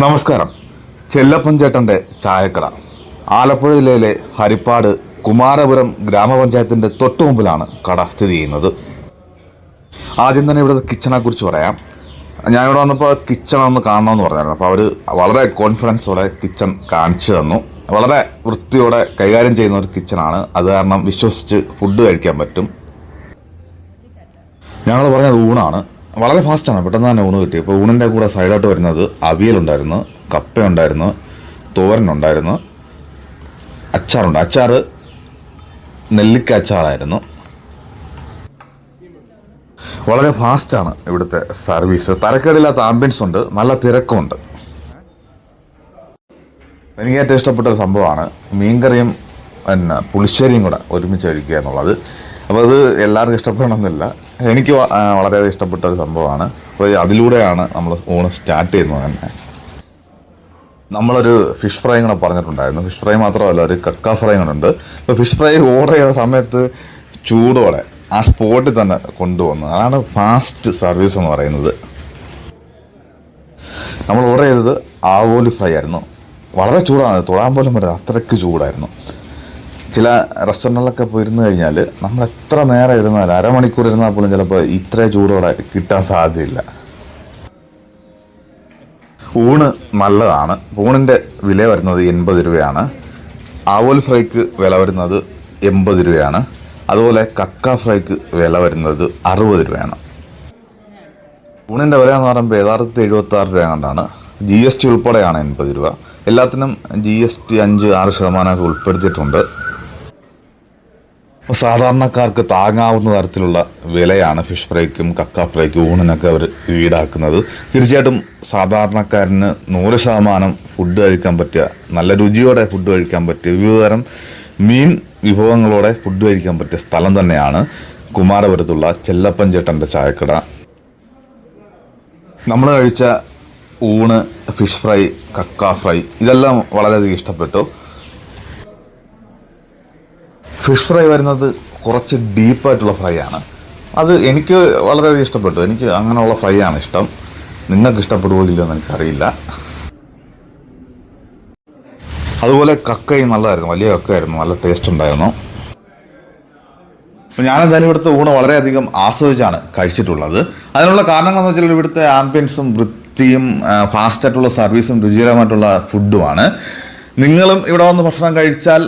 നമസ്കാരം. ചെല്ലപ്പൻ ചേട്ടന്റെ ചായക്കട. ആലപ്പുഴ ജില്ലയിലെ ഹരിപ്പാട് കുമാരപുരം ഗ്രാമപഞ്ചായത്തിന്റെ തൊട്ടു മുമ്പിലാണ് കട സ്ഥിതി ചെയ്യുന്നത്. ആദ്യം തന്നെ ഇവിടുത്തെ കിച്ചണെ കുറിച്ച് പറയാം. ഞാൻ ഇവിടെ വന്നപ്പോൾ കിച്ചൺ ഒന്ന് കാണണമെന്ന് പറഞ്ഞായിരുന്നു. അപ്പോൾ അവർ വളരെ കോൺഫിഡൻസോടെ കിച്ചൺ കാണിച്ചു തന്നു. വളരെ വൃത്തിയോടെ കൈകാര്യം ചെയ്യുന്ന ഒരു കിച്ചണാണ്. അത് കാരണം വിശ്വസിച്ച് ഫുഡ് കഴിക്കാൻ പറ്റും. ഞങ്ങൾ പറഞ്ഞത് ഊണാണ്. വളരെ ഫാസ്റ്റാണ് പെട്ടെന്ന് തന്നെ ഊണ് കിട്ടി. ഇപ്പോൾ ഊണിന്റെ കൂടെ സൈഡായിട്ട് വരുന്നത് അവിയലുണ്ടായിരുന്നു കപ്പയുണ്ടായിരുന്നു തോരനുണ്ടായിരുന്നു അച്ചാറുണ്ട്. അച്ചാറ് നെല്ലിക്ക അച്ചാറായിരുന്നു. വളരെ ഫാസ്റ്റാണ് ഇവിടുത്തെ സർവീസ് തരക്കേടില്ലാത്ത ആംബിയൻസ് ഉണ്ട് നല്ല തിരക്കുമുണ്ട്. എനിക്ക് ഏറ്റവും ഇഷ്ടപ്പെട്ട ഒരു സംഭവമാണ് മീൻകറിയും പിന്നെ പുളിശ്ശേരിയും കൂടെ ഒരുമിച്ച് കഴിക്കുക എന്നുള്ളത്. അപ്പോൾ അത് എല്ലാവർക്കും ഇഷ്ടപ്പെടണമെന്നില്ല. എനിക്ക് വളരെയധികം ഇഷ്ടപ്പെട്ട ഒരു സംഭവമാണ്. അപ്പോൾ അതിലൂടെയാണ് നമ്മൾ ഊണ് സ്റ്റാർട്ട് ചെയ്യുന്നത് തന്നെ. നമ്മളൊരു ഫിഷ് ഫ്രൈ കൂടെ പറഞ്ഞിട്ടുണ്ടായിരുന്നു. ഫിഷ് ഫ്രൈ മാത്രമല്ല ഒരു കക്ക ഫ്രൈ ഉണ്ട്. അപ്പോൾ ഫിഷ് ഫ്രൈ ഓർഡർ ചെയ്ത സമയത്ത് ചൂടോടെ ആ സ്പോട്ടിൽ തന്നെ കൊണ്ടുവന്നു. അതാണ് ഫാസ്റ്റ് സർവീസ് എന്ന് പറയുന്നത്. നമ്മൾ ഓർഡർ ചെയ്തത് ആവോലി ഫ്രൈ ആയിരുന്നു. വളരെ ചൂടാണ്. തൊടാൻ പോലും പറ്റില്ല. അത്രയ്ക്ക് ചൂടായിരുന്നു. ചില റെസ്റ്റോറന്റിലൊക്കെ പോയിരുന്നു കഴിഞ്ഞാൽ നമ്മൾ എത്ര നേരം ഇരുന്നാൽ അരമണിക്കൂർ ഇരുന്നാൽ പോലും ചിലപ്പോൾ ഇത്ര ചൂടോടെ കിട്ടാൻ സാധ്യതയില്ല. ഊണ് നല്ലതാണ്. ഊണിന്റെ വില വരുന്നത് എൺപത് രൂപയാണ്. ആവോൽ ഫ്രൈക്ക് വില വരുന്നത് എൺപത് രൂപയാണ്. അതുപോലെ കക്ക ഫ്രൈക്ക് വില വരുന്നത് അറുപത് രൂപയാണ്. ഊണിന്റെ വില എന്ന് പറയുമ്പോൾ യഥാർത്ഥത്തിൽ എഴുപത്തി ആറ് രൂപ കണ്ടാണ് ജി എസ് ടി ഉൾപ്പെടെയാണ് എൺപത് രൂപ. എല്ലാത്തിനും ജി എസ് ടി അഞ്ച് ആറ് ശതമാനമൊക്കെ ഉൾപ്പെടുത്തിയിട്ടുണ്ട്. സാധാരണക്കാർക്ക് താങ്ങാവുന്ന തരത്തിലുള്ള വിലയാണ് ഫിഷ് ഫ്രൈക്കും കക്ക ഫ്രൈക്കും ഊണിനൊക്കെ അവർ ഈടാക്കുന്നത്. തീർച്ചയായിട്ടും സാധാരണക്കാരന് നൂറ് ശതമാനം ഫുഡ് കഴിക്കാൻ പറ്റിയ നല്ല രുചിയോടെ ഫുഡ് കഴിക്കാൻ പറ്റിയ വിവിധതരം മീൻ വിഭവങ്ങളോടെ ഫുഡ് കഴിക്കാൻ പറ്റിയ സ്ഥലം തന്നെയാണ് കുമാരപുരത്തുള്ള ചെല്ലപ്പൻ ചേട്ടന്റെ ചായക്കട. നമ്മൾ കഴിച്ച ഊണ് ഫിഷ് ഫ്രൈ കക്ക ഫ്രൈ ഇതെല്ലാം വളരെയധികം ഇഷ്ടപ്പെട്ടു. ഫിഷ് ഫ്രൈ വരുന്നത് കുറച്ച് ഡീപ്പായിട്ടുള്ള ഫ്രൈ ആണ്. അത് എനിക്ക് വളരെയധികം ഇഷ്ടപ്പെട്ടു. എനിക്ക് അങ്ങനെയുള്ള ഫ്രൈ ആണ് ഇഷ്ടം. നിങ്ങൾക്ക് ഇഷ്ടപ്പെടുമോ ഇല്ലയോ എന്ന് എനിക്കറിയില്ല. അതുപോലെ കക്കയും നല്ലതായിരുന്നു. വലിയ കക്കയായിരുന്നു. നല്ല ടേസ്റ്റ് ഉണ്ടായിരുന്നു. ഞാനെന്തായാലും ഇവിടുത്തെ ഊണ് വളരെയധികം ആസ്വദിച്ചാണ് കഴിച്ചിട്ടുള്ളത്. അതിനുള്ള കാരണങ്ങളെന്ന് വെച്ചാൽ ഇവിടുത്തെ ആംബിയൻസും വൃത്തിയും ഫാസ്റ്റായിട്ടുള്ള സർവീസും രുചികരമായിട്ടുള്ള ഫുഡുമാണ് നിങ്ങളും ഇവിടെ വന്ന് ഭക്ഷണം കഴിച്ചാൽ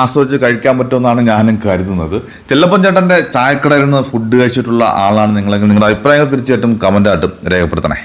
ആസ്വദിച്ച് കഴിക്കാൻ പറ്റുമെന്നാണ് ഞാനും കരുതുന്നത്. ചെല്ലപ്പൻ ചേട്ടന്റെ ചായക്കടയിൽ നിന്ന് ഫുഡ് കഴിച്ചിട്ടുള്ള ആളാണ് നിങ്ങളെങ്കിൽ നിങ്ങളുടെ അഭിപ്രായങ്ങൾ തീർച്ചയായിട്ടും കമന്റായിട്ടും രേഖപ്പെടുത്തണേ.